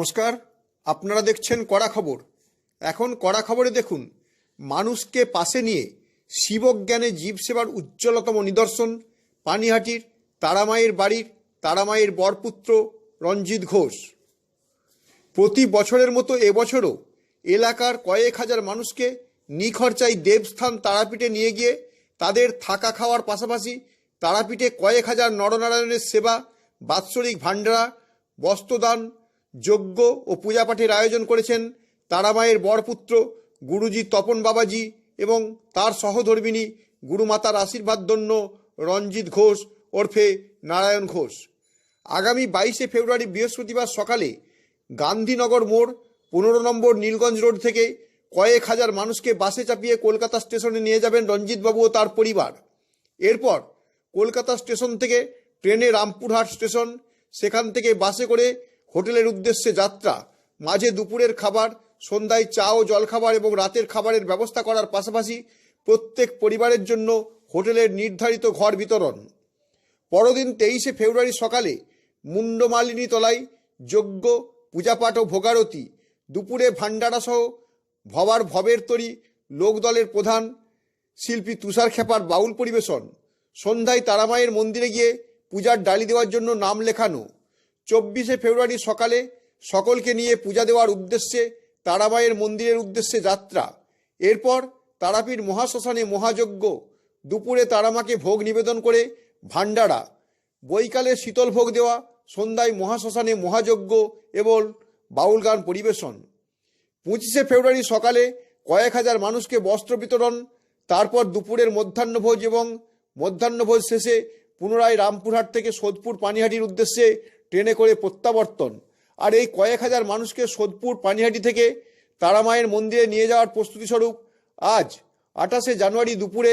নমস্কার, আপনারা দেখছেন কড়া খবর। এখন কড়া খবরে দেখুন, মানুষকে পাশে নিয়ে শিবজ্ঞানে জীব সেবার উজ্জ্বলতম নিদর্শন, পানিহাটির তারামায়ের বাড়ির তারামায়ের বরপুত্র রঞ্জিত ঘোষ। প্রতি বছরের মতো এবছরও এলাকার কয়েক হাজার মানুষকে নিখরচায় দেবস্থান তারাপীঠে নিয়ে গিয়ে তাদের থাকা খাওয়ার পাশাপাশি তারাপীঠে কয়েক হাজার নরনারায়ণের সেবা, বাৎসরিক ভাণ্ডারা, বস্ত্রদান যজ্ঞ ও পূজাপাঠের আয়োজন করেছেন তারামায়ের বরপুত্র গুরুজি তপন বাবাজি এবং তার সহধর্মিনী গুরুমাতার আশীর্বাদ আশীর্বাদধন্য রঞ্জিত ঘোষ ওরফে নারায়ণ ঘোষ। আগামী বাইশে ফেব্রুয়ারি বৃহস্পতিবার সকালে গান্ধীনগর মোড় পনেরো নম্বর নীলগঞ্জ রোড থেকে কয়েক হাজার মানুষকে বাসে চাপিয়ে কলকাতা স্টেশনে নিয়ে যাবেন রঞ্জিতবাবু ও তার পরিবার। এরপর কলকাতা স্টেশন থেকে ট্রেনে রামপুরহাট স্টেশন, সেখান থেকে বাসে করে হোটেলের উদ্দেশ্যে যাত্রা, মাঝে দুপুরের খাবার, সন্ধ্যায় চা ও জলখাবার এবং রাতের খাবারের ব্যবস্থা করার পাশাপাশি প্রত্যেক পরিবারের জন্য হোটেলের নির্ধারিত ঘর বিতরণ। পরদিন তেইশে ফেব্রুয়ারি সকালে মুন্ডমালিনী তলায় যজ্ঞ, পূজাপাঠ ও ভোগারতি, দুপুরে ভান্ডারা সহ ভবার ভবের তরি লোকদলের প্রধান শিল্পী তুষার খেপার বাউল পরিবেশন। সন্ধ্যায় তারামায়ের মন্দিরে গিয়ে পূজার ডালি দেওয়ার জন্য নাম লেখানো। চব্বিশে ফেব্রুয়ারি সকালে সকলকে নিয়ে পূজা দেওয়ার উদ্দেশ্যে তারামায়ের মন্দিরের উদ্দেশ্যে যাত্রা। এরপর তারাপীঠ মহাশ্মশানে মহাযজ্ঞ, দুপুরে তারামাকে ভোগ নিবেদন করে ভান্ডারা বৈকালে শীতল ভোগ দেওয়া, সন্ধ্যায় মহাশ্মশানে মহাযজ্ঞ এবং বাউল গান পরিবেশন। পঁচিশে ফেব্রুয়ারি সকালে কয়েক হাজার মানুষকে বস্ত্র বিতরণ, তারপর দুপুরের মধ্যাহ্নভোজ এবং মধ্যাহ্নভোজ শেষে পুনরায় রামপুরহাট থেকে সোদপুর পানিহাটির উদ্দেশ্যে ট্রেনে করে প্রত্যাবর্তন। আর এই কয়েক হাজার মানুষকে সোদপুর, পানিহাটি থেকে তারামায়ের মন্দিরে নিয়ে যাওয়ার প্রস্তুতি স্বরূপ আজ, আঠাশে জানুয়ারি দুপুরে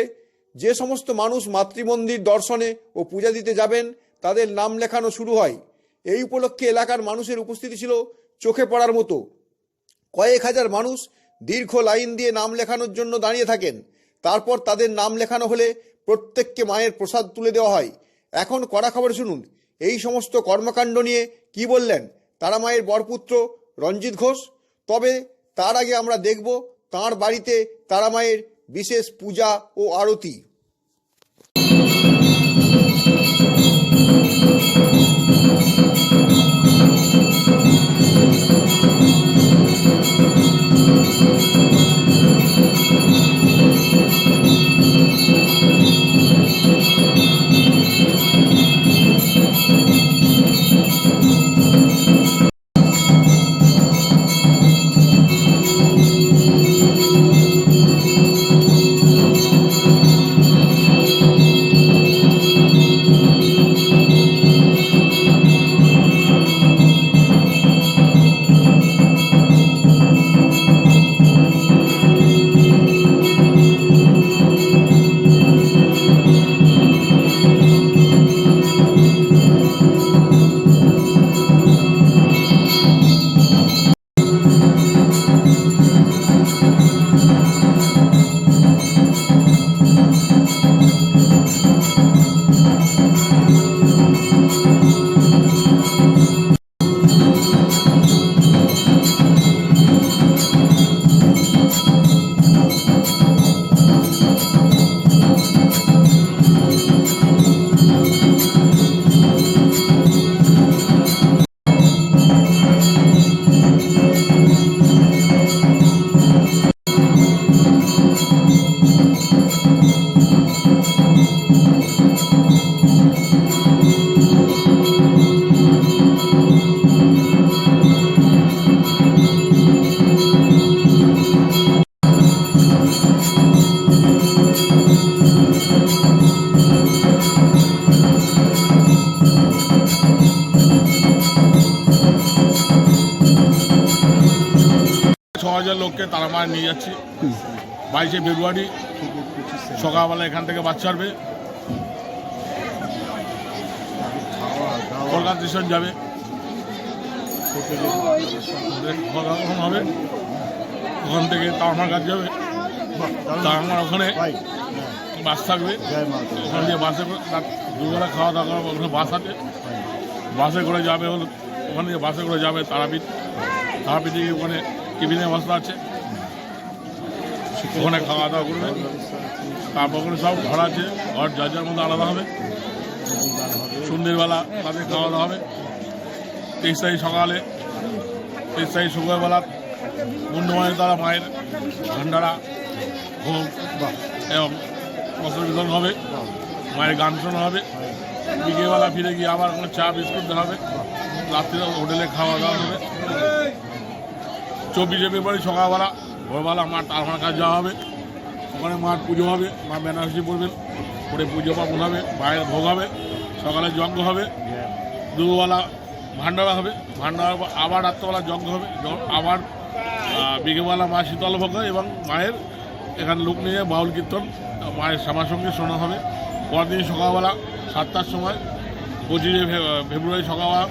যে সমস্ত মানুষ মাতৃমন্দির দর্শনে ও পূজা দিতে যাবেন, তাদের নাম লেখানো শুরু হয়। এই উপলক্ষে এলাকার মানুষের উপস্থিতি ছিল চোখে পড়ার মতো। কয়েক হাজার মানুষ দীর্ঘ লাইন দিয়ে নাম লেখানোর জন্য দাঁড়িয়ে থাকেন। তারপর তাদের নাম লেখানো হলে প্রত্যেককে মায়ের প্রসাদ তুলে দেওয়া হয়। এখন কড়া খবর শুনুন। এই সমস্ত কর্মকাণ্ড নিয়ে কি বললেন? তারা মায়ের বরপুত্র রঞ্জিত ঘোষ? তবে তার আগে আমরা দেখব তার বাড়িতে তারা মায়ের বিশেষ পূজা ও আরতি। লোককে তারা মায়ের নিয়ে যাচ্ছি। বাইশে ফেব্রুয়ারি সকালবেলা এখান থেকে বাস ছাড়বে। কলকাতা স্টেশন যাবে। কখন হবে? ওখান থেকে তামার কাজ যাবে। তামার ওখানে বাস থাকবে। ওখান দিয়ে বাসে দুবেলা খাওয়া দাওয়া করে ওখানে বাস আছে। বাসে করে যাবে ওখানে বাসে করে যাবে তারাপীঠ। তারাপীঠে ওখানে টিফিনের ব্যবস্থা আছে। ওখানে খাওয়া দাওয়া করবে তারপর ওখানে সব ঘর আছে। ঘর যার যার মধ্যে আলাদা হবে। সন্ধ্যেবেলা তাদের খাওয়া দাওয়া হবে। তেইশ তারিখ সকালে, তেইশ তারিখ সকালবেলা মুন্ডমায়ের দ্বারা মায়ের ভান্ডারা, ভোগ এবং বস্ত্র বিতরণ হবে। মায়ের গান শোনা হবে। বিকেলবেলা ফিরে গিয়ে আবার কোনো চা, বিস্কুট দেওয়া হবে। রাত্রে হোটেলে খাওয়া দাওয়া হবে। চব্বিশে ফেব্রুয়ারি সকালবেলা ভোরবেলা মা তারমার কাছে যাওয়া হবে। ওখানে মার পুজো হবে, মা বেনারসি পড়বেন পরে পুজো পাবন হবে মায়ের ভোগ হবে, সকালে যজ্ঞ হবে, দুপুরবেলা ভান্ডারা হবে ভান্ডারা আবার রাত্রবেলা যজ্ঞ হবে আবার বিকেলবেলা মা শীতল ভোগ এবং মায়ের এখানে লোক নিয়ে বাউল কীর্তন, মায়ের শ্যামার সঙ্গে শোনা হবে। পরদিন সকালবেলা সাতটার সময় পঁচিশে ফেব্রুয়ারি সকালবেলা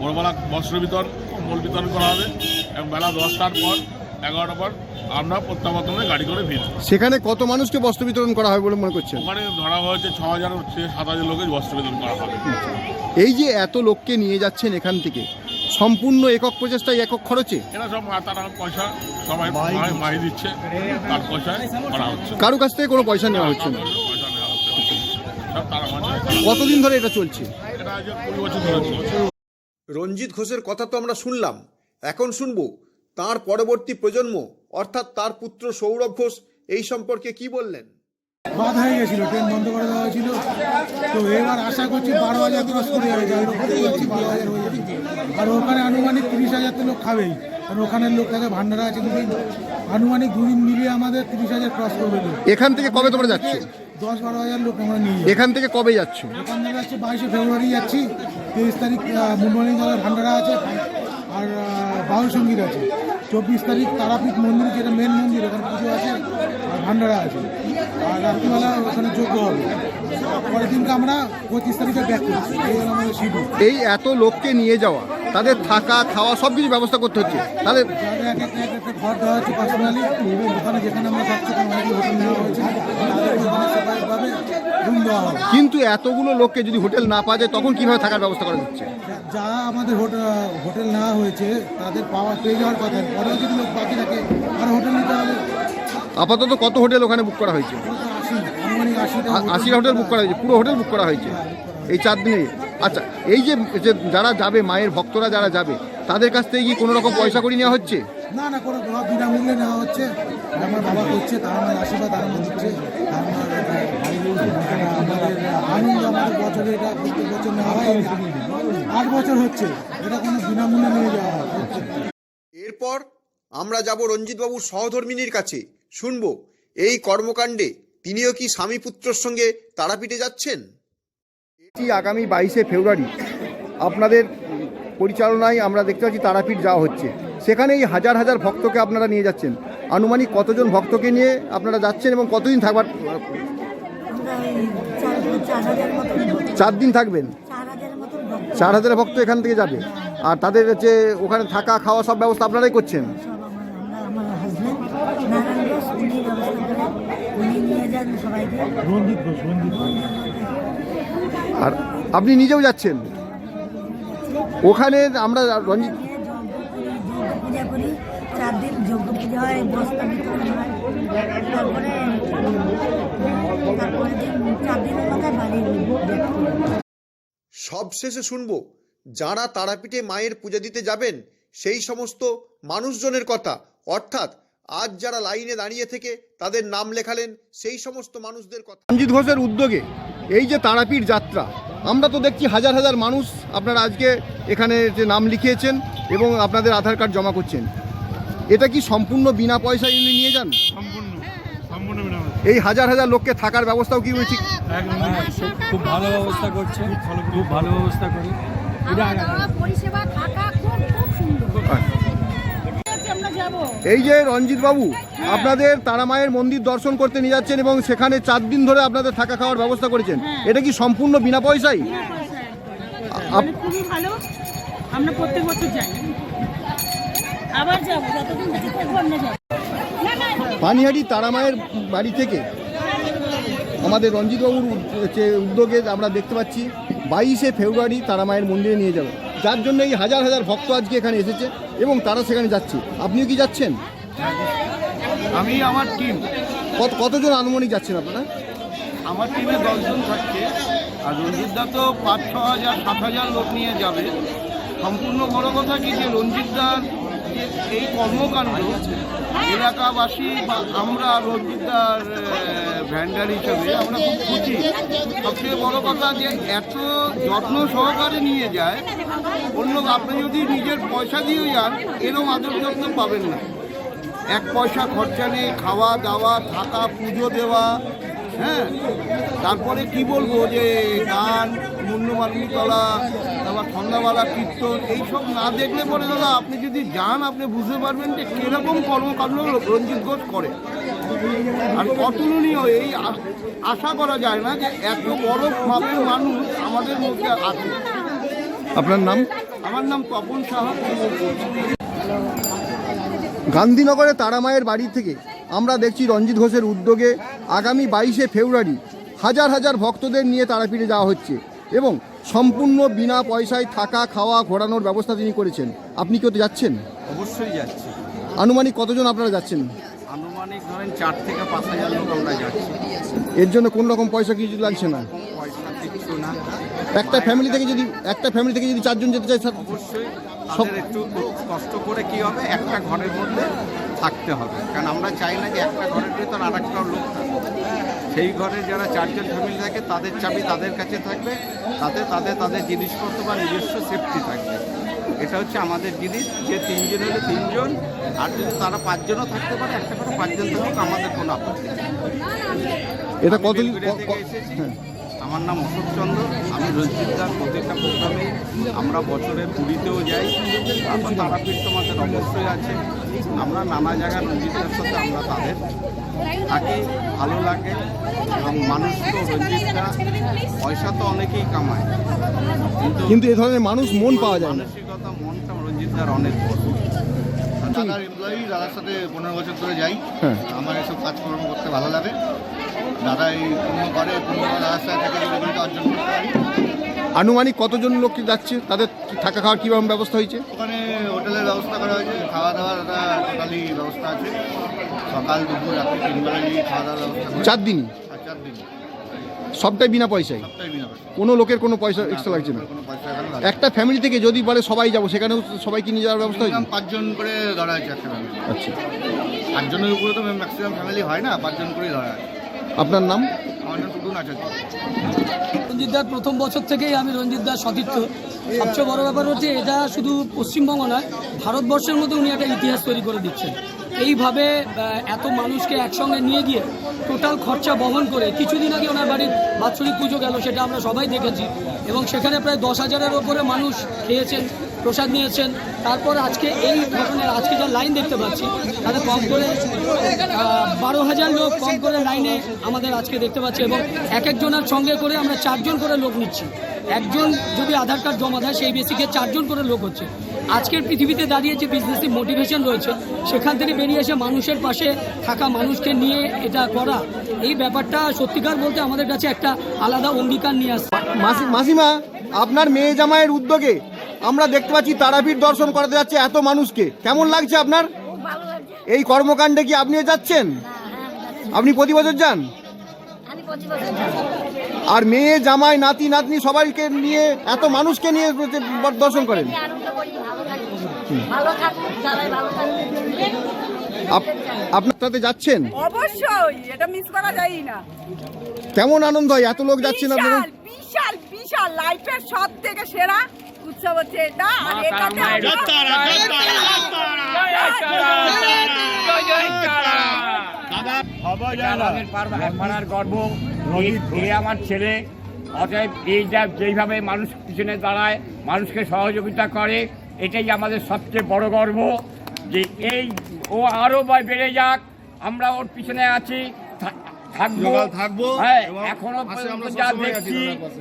ভোরবেলা বস্ত্র বিতরণ কম্বল বিতরণ করা হবে এবং বেলা দশটার পর এগারোটার পর আমরা প্রত্যাবর্তনে গাড়ি করে ফিরব। সেখানে কত মানুষকে বস্ত্র বিতরণ করা হবে বলে মনে করছেন? ওখানে ধরা হয়েছে ছ হাজার সাত হাজার লোকের বস্ত্র বিতরণ করা হবে। এই যে এত লোককে নিয়ে যাচ্ছেন এখান থেকে সম্পূর্ণ একক প্রচেষ্টায় একক খরচে? এরা সব তারা পয়সা সবাই মাই দিচ্ছে তার পয়সায় করা হচ্ছে। কারও কাছ থেকে কোনো পয়সা নেওয়া হচ্ছে না। কতদিন ধরে এটা চলছে? এটা আজ কুড়ি বছর ধরে চলছে। রঞ্জিত ঘোষের কথা তো আমরা শুনলাম। এখন শুনব তার পরবর্তী প্রজন্ম অর্থাৎ তার পুত্র সৌরভ ঘোষ এই সম্পর্কে কি বললেন? বাদ হয়ে গেছিল ট্রেন বন্ধ করে দেওয়া হয়েছিল। তো এবার আশা করছি বারো হাজার ক্রস করে যাবে যাচ্ছি বারো হাজার হয়ে যাবে। আর ওখানে আনুমানিক তিরিশ হাজার তো লোক খাবেই। কারণ ওখানের লোক থাকে ভান্ডারা আছে দুদিন আনুমানিক দুদিন মিলিয়ে আমাদের তিরিশ হাজার ক্রস করবে এখান থেকে কবে তোমরা যাচ্ছ? দশ বারো হাজার লোক আমরা নিয়ে এখান থেকে কবে যাচ্ছ? এখান থেকে যাচ্ছি বাইশে ফেব্রুয়ারি যাচ্ছি। তেইশ তারিখ মুন্ডনী জলের ভান্ডারা আছে আর বাউল সংগীত আছে। চব্বিশ তারিখ তারাপীঠ মন্দির, যেটা মেন মন্দির, ওখানে পুজো আছে, আর ভান্ডারা আছে। আর রাত্রিবেলা ওখানে যোগ্য হবে। পরের দিনকে আমরা পঁচিশ তারিখে ব্যাক করছি। এই হলো আমাদের শিডিউল এই এত লোককে নিয়ে যাওয়া তাদের থাকা খাওয়া সব কিছু ব্যবস্থা করতে হচ্ছে। তাদের যাদের এক একটা এক একটা ঘর দেওয়া হচ্ছে পার্সোনালি ওখানে যেখানে আমরা থাকছি ওখানে হোটেল নেওয়া হয়েছে তাদের ওখানে সেপারেটভাবে রুম দেওয়া হবে। কিন্তু এতগুলো লোককে যদি হোটেল না পাওয়া যায় তখন কীভাবে থাকার ব্যবস্থা করা যাচ্ছে যা আমাদের হোটেল হোটেল নেওয়া হয়েছে তাদের পাওয়া পেয়ে যাওয়ার কথা। পরেও যদি লোক বাকি থাকে আর হোটেল নিতে হবে। আপাতত কত হোটেল ওখানে বুক করা হয়েছে? আশিটা হোটেল বুক করা হয়েছে পুরো হোটেল বুক করা হয়েছে এই চার দিনে। আচ্ছা এই যে যারা যাবে মায়ের ভক্তরা যারা যাবে তাদের কাছ থেকে কি কোনো রকম পয়সা করে নেওয়া হচ্ছে? না না কোনো বিনামূল্যে নেওয়া হচ্ছে। আমার বাবা করছে তার আমার আশীর্বাদ আনন্দ দিচ্ছে। আর আমার আমাদের বছরে এটা প্রত্যেক বছর নেওয়া হয় আট বছর হচ্ছে এটা কোনো বিনামূল্যে নিয়ে যাওয়া হয় হচ্ছে। এরপর আমরা যাব রঞ্জিতবাবুর সহধর্মিনীর কাছে। শুনব, এই কর্মকাণ্ডে তিনিও কি স্বামী পুত্রর সঙ্গে তারাপীঠে যাচ্ছেন? এটি আগামী বাইশে ফেব্রুয়ারি। আপনাদের পরিচালনায় আমরা দেখতে পাচ্ছি তারাপীঠ যাওয়া হচ্ছে। সেখানে এই হাজার হাজার ভক্তকে আপনারা নিয়ে যাচ্ছেন। আনুমানিক কতজন ভক্তকে নিয়ে আপনারা যাচ্ছেন এবং কতদিন থাকবার? চার দিন থাকবেন? চার হাজার ভক্ত। এখান থেকে যাবে। আর তাদের হচ্ছে ওখানে থাকা, খাওয়া সব ব্যবস্থা আপনারাই করছেন সব আমার আমরা আমার হাজব্যান্ড নারায়ণ ঘোষ উনি আর আপনি নিজেও যাচ্ছেন? ওখানে আমরা রঞ্জিত সবশেষে শুনব, যারা তারাপীঠে মায়ের পূজা দিতে যাবেন, সেই সমস্ত মানুষজনের কথা। অর্থাৎ আজ যারা লাইনে দাঁড়িয়ে থেকে তাদের নাম লেখালেন সেই সমস্ত মানুষদের কথা। রঞ্জিত ঘোষের উদ্যোগে এই যে তারাপীঠ যাত্রা আমরা তো দেখছি হাজার হাজার মানুষ আপনারা আজকে এখানে যে নাম লিখিয়েছেন এবং আপনাদের আধার কার্ড জমা করছেন। এটা কি সম্পূর্ণ বিনা পয়সায় ইনি নিয়ে যান? সম্পূর্ণ এই হাজার হাজার লোককে থাকার ব্যবস্থাও কি হয়েছে? খুব ভালো ব্যবস্থা করছে খুব ভালো ব্যবস্থা করে। পরিষেবা এই যে রঞ্জিত বাবু আপনাদের তারামায়ের মন্দির দর্শন করতে নিয়ে যাচ্ছেন এবং সেখানে চার দিন ধরে আপনাদের থাকা খাওয়ার ব্যবস্থা করেছেন। এটা কি সম্পূর্ণ বিনা পয়সায়? মানে খুবই ভালো। আমরা প্রত্যেক বছর যাই। আবার যাব যতদিন বেঁচে থাকব আমরা যাব। না না পানিহাটি তারামায়ের বাড়ি থেকে আমাদের রঞ্জিতবাবুর যে উদ্যোগে আমরা দেখতে পাচ্ছি বাইশে ফেব্রুয়ারি তারামায়ের মন্দিরে নিয়ে যাবে। যার জন্য এই হাজার হাজার ভক্ত আজকে এখানে এসেছে। এবং তারা সেখানে যাচ্ছে। আপনিও কি যাচ্ছেন? আমি আমার টিম কত কতজন আনুমানিক যাচ্ছেন আপনারা? আমার টিমে দশজন থাকছে। আর রঞ্জিত দা তো পাঁচ ছ হাজার সাত হাজার লোক নিয়ে যাবে। সম্পূর্ণ বড় কথা কি যে রঞ্জিত দার যে এই কর্মকাণ্ড এলাকাবাসী বা আমরা রঞ্জিত দার ভ্যান্ডার হিসেবে আমরা খুব খুশি। সবচেয়ে বড় কথা যে এত যত্ন সহকারে নিয়ে যায়, অন্য আপনি যদি নিজের পয়সা দিয়ে যান এরকম আদর যত্ন পাবেন না। এক পয়সা খরচা নেই খাওয়া দাওয়া থাকা, পুজো দেওয়া হ্যাঁ? তারপরে কি বলব যে গান মুন্ডমালিনী তলা তারপর সন্ধ্যাবেলা কীর্তন এইসব না দেখলে পরে দাদা আপনি যদি যান আপনি বুঝতে পারবেন যে কীরকম কর্মকাণ্ড রঞ্জিত ঘোষ করে। আর অতুলনীয় এই আশা করা যায় না যে এত বড় মাপের মানুষ আমাদের মধ্যে আছে। আপনার নাম? আমার নাম তপন সাহা। গান্ধীনগরে তারা মায়ের বাড়ি থেকে আমরা দেখছি রঞ্জিত ঘোষের উদ্যোগে আগামী বাইশে ফেব্রুয়ারি হাজার হাজার ভক্তদের নিয়ে তারাপীঠে যাওয়া হচ্ছে এবং সম্পূর্ণ বিনা পয়সায় থাকা খাওয়া ঘোরানোর ব্যবস্থা তিনি করেছেন। আপনি কি ওতে যাচ্ছেন? অবশ্যই যাচ্ছি। আনুমানিক কতজন আপনারা যাচ্ছেন? আনুমানিক ধরেন চার থেকে পাঁচ হাজার লোক আমরা যাচ্ছি। এর জন্য কোন রকম পয়সা কিছু লাগছে না? একটা ফ্যামিলি থেকে যদি একটা ফ্যামিলি থেকে যদি চারজন যেতে চায় স্যার? অবশ্যই সব- একটু কষ্ট করে কি হবে? একটা ঘরের মধ্যে থাকতে হবে। কারণ আমরা চাই না যে একটা ঘরের ভেতর আর একটা লোক থাকুক। সেই ঘরে যারা চারজন ফ্যামিলি থাকে তাদের চাবি তাদের কাছে থাকবে। তাতে তাদের তাদের জিনিসপত্র বা নিজস্ব সেফটি থাকবে। এটা হচ্ছে আমাদের জিনিস। যে তিনজন হলে তিনজন আর যদি তারা পাঁচজনও থাকতে পারে একটা করে পাঁচজন থাকুক আমাদের কোনো আপত্তি এটা আমি কত এসেছি। আমার নাম অশোক চন্দ্র আমি রঞ্জিত দার প্রত্যেকটা প্রোগ্রামে আমরা বছরে পুরীতেও যাই। তারপর তারাপীঠ তোমাদের অবশ্যই আছে। আমরা নানা জায়গায় রঞ্জিত দার সাথে আমরা তাদের থাকি ভালো লাগে। এবং মানুষ তো রঞ্জিত দা পয়সা তো অনেকেই কামায়। কিন্তু কিন্তু এ ধরনের মানুষ মন পাওয়া যায় না। মানসিকতা মনটা রঞ্জিত দার অনেক বড়। দাদার এমপ্লয়ি দাদার সাথে পনেরো বছর ধরে যাই। হ্যাঁ। আমার এসব কাজকর্ম করতে ভালো লাগে। দাদা এই পূর্ণ করে পূর্ণ অর্জন করতে পারি আনুমানিক কতজন লোক যাচ্ছে? তাদের থাকা খাওয়ার কীরকম ব্যবস্থা হয়েছে? ওখানে হোটেলের ব্যবস্থা করা হয়েছে। খাওয়া দাওয়ার টোটালি ব্যবস্থা আছে। সকাল দুপুর রাত্রি তিন বেলা নিয়ে খাওয়া দাওয়ার ব্যবস্থা চার দিনই? চার দিন সবটাই বিনা পয়সায়? কোনো লোকের কোনো পয়সা এক্সট্রা লাগছে না। একটা ফ্যামিলি থেকে যদি বলে সবাই যাব সেখানেও সবাইকে নিয়ে যাওয়ার ব্যবস্থা হয়েছে? পাঁচজন করে ধরা হয়েছে একটা ফ্যামিলি আচ্ছা। পাঁচজনের উপরে তো ম্যাক্সিমাম ফ্যামিলি হয় না পাঁচজন করেই ধরা হয়। আপনার নাম? আমার নাম টুটুন আচার্য। প্রথম বছর থেকেই আমি রঞ্জিত দার সতীর্থ। সবচেয়ে বড় ব্যাপার হচ্ছে এটা শুধু পশ্চিমবঙ্গ নয়, ভারতবর্ষের মধ্যে উনি একটা ইতিহাস তৈরি করে দিচ্ছেন। এইভাবে এত মানুষকে একসঙ্গে নিয়ে গিয়ে টোটাল খরচা বহন করে কিছুদিন আগে ওনার বাড়ির বাৎসরিক পুজো গেল, সেটা আমরা সবাই দেখেছি। এবং সেখানে প্রায় দশ হাজারের ওপরে মানুষ খেয়েছেন। প্রসাদ নিয়েছেন। তারপর আজকে এই ধরনের আজকে যা লাইন দেখতে পাচ্ছি, তাতে কম করে বারো হাজার লোক কম করে লাইনে আমাদের আজকে দেখতে পাচ্ছি এবং এক একজনের সঙ্গে করে আমরা চারজন করে লোক নিচ্ছি। একজন যদি আধার কার্ড জমা দেয়, সেই বেসিকে চারজন করে লোক হচ্ছে। আজকের পৃথিবীতে দাঁড়িয়ে যে বিজনেসে মোটিভেশন রয়েছে, সেখান থেকে বেরিয়ে এসে মানুষের পাশে থাকা মানুষকে নিয়ে এটা করা, এই ব্যাপারটা সত্যিকার বলতে আমাদের কাছে একটা আলাদা অঙ্গীকার নিয়ে আসছে। মাসি মাসিমা, আপনার মেয়ে জামাইয়ের উদ্যোগে আমরা দেখতে পাচ্ছি তারাপীঠ দর্শন করাতে যাচ্ছে এত মানুষকে। কেমন লাগছে আপনার? এই কর্মকাণ্ডে কি আপনিও যাচ্ছেন? আপনি প্রতি বছর যান। আর মেয়ে জামাই নাতি নাতনি সবাইকে নিয়ে এত মানুষকে নিয়ে দর্শন করেন। আপনার যাচ্ছেন? অবশ্যই এটা মিস করা যায় না। কেমন আনন্দ হয়? এত লোক যাচ্ছেন আপনারা বিশাল বিশাল লাইফের সব থেকে সেরা উৎসব হচ্ছে এটা আর এটাতে আমরা- পাড়ার গর্ব। ছেলে অতএব এই যা যেইভাবে মানুষ পিছনে দাঁড়ায় মানুষকে সহযোগিতা করে এটাই আমাদের সবচেয়ে বড় গর্ব যে এই ও আরও বা- বেড়ে যাক আমরা ওর পিছনে আছি। থাকব থাকব হ্যাঁ এখনও পর্যন্ত যা দেখছি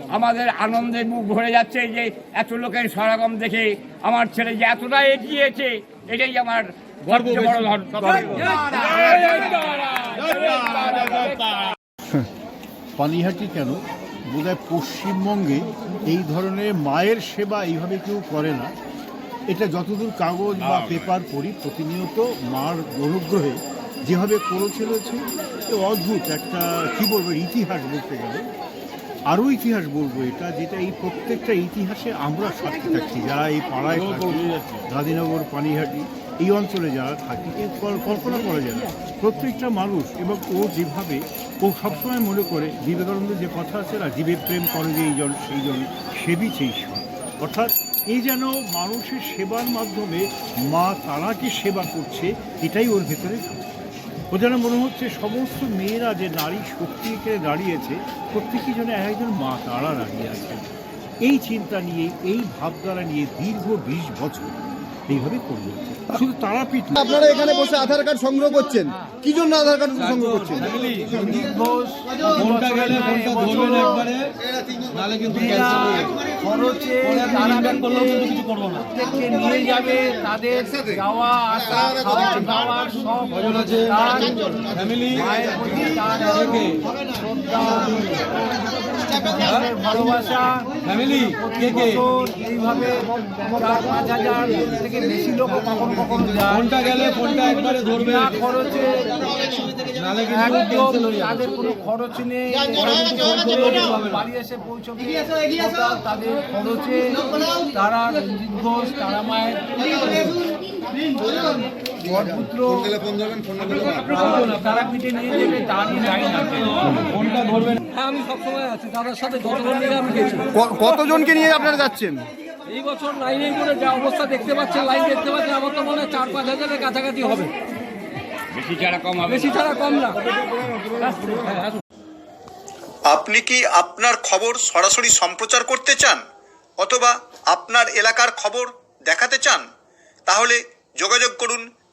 আমাদের আনন্দের মুখ ভরে যাচ্ছে যে এত লোকের সমাগম দেখে আমার ছেলে যে এতটা এগিয়েছে এটাই আমার গর্ব বড় পানিহাটি কেন বোধহয় পশ্চিমবঙ্গে এই ধরনের মায়ের সেবা এইভাবে কেউ করে না এটা যতদূর কাগজ বা পেপার পড়ি প্রতিনিয়ত মার অনুগ্রহে যেভাবে করে চলেছে এ অদ্ভুত একটা কী বলব ইতিহাস বলতে গেলে। আরও ইতিহাস বলব এটা যেটা এই প্রত্যেকটা ইতিহাসে আমরা সাক্ষী থাকছি। যারা এই পাড়ায় থাকি গান্ধীনগর পানিহাটি এই অঞ্চলে যারা থাকি কল্পনা করা যায় না। প্রত্যেকটা মানুষ এবং ও যেভাবে ও সবসময় মনে করে বিবেকানন্দের যে কথা আছে না জীবে প্রেম করে যে এইজন সেইজন সেবিছে ঈশ্বর অর্থাৎ এই যেন মানুষের সেবার মাধ্যমে মা তারাকে সেবা করছে এটাই ওর ভেতরে থাকে। ও যেন মনে হচ্ছে সমস্ত মেয়েরা যে নারী শক্তিকে দাঁড়িয়েছে, প্রত্যেকেই যেন এক একজন মা তারা দাঁড়িয়ে আছে এই চিন্তা নিয়ে, এই ভাবধারা নিয়ে দীর্ঘ বিশ বছর এইভাবে করে যাচ্ছে শুধু তারাপীঠ আপনারা এখানে বসে আধার কার্ড সংগ্রহ করছেন। কি জন্য আধার কার্ড সংগ্রহ করছেন? তাদের ভালোবাসা ফ্যামিলি এইভাবে চার পাঁচ হাজার থেকে বেশি লোক কখনো কখনো ফোনটা গেলে ফোনটা একবারে ধরবে। না খরচে একদম তাদের কোনো খরচ নেই। বাড়ি এসে পৌঁছবে তাদের খরচে তারা রঞ্জিত ঘোষ তারা মায়ের বরপুত্র তারা পিঠে নিয়ে যাবে তা আমি জানি না ফোনটা ধরবেন। হ্যাঁ আমি সবসময় আছি দাদার সাথে যতক্ষণ থেকে আমি গেছি। কতজনকে নিয়ে আপনারা যাচ্ছেন? এই বছর লাইনে করে যা অবস্থা দেখতে পাচ্ছেন লাইন দেখতে পাচ্ছেন আমার তো মনে হয় চার পাঁচ হাজারের কাছাকাছি হবে। বেশি ছাড়া কম হবে। বেশি ছাড়া কম না। আপনি কি আপনার খবর সরাসরি সম্প্রচার করতে চান? অথবা আপনার এলাকার খবর দেখাতে চান? তাহলে যোগাযোগ করুন